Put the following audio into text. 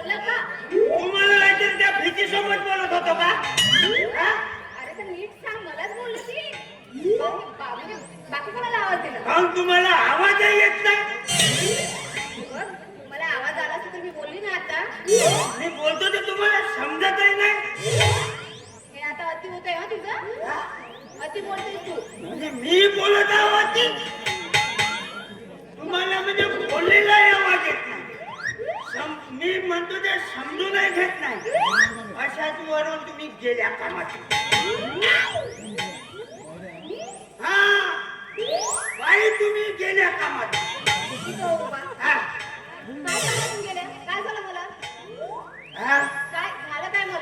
बोलला का? तुम्हाला त्या बोलत होतो का? हा? अरे तर नीट सांग मलाच बोलली ती. बाकी बाकी कोणाला आवाज दिला? तुम्हाला आवाजही येत नाही. बघ, मला आवाज आला असता तर मी बोलली ना आता. मी बोलतो ते तुम्हाला समजतही नाही. हे आता अति होत आहे हा तुझं? अति बोलतेस तू. म्हणजे मी बोलत आहोत गेल्या कामाची. हा? बाई तुम्ही गेल्या कामाची. काय झालं मला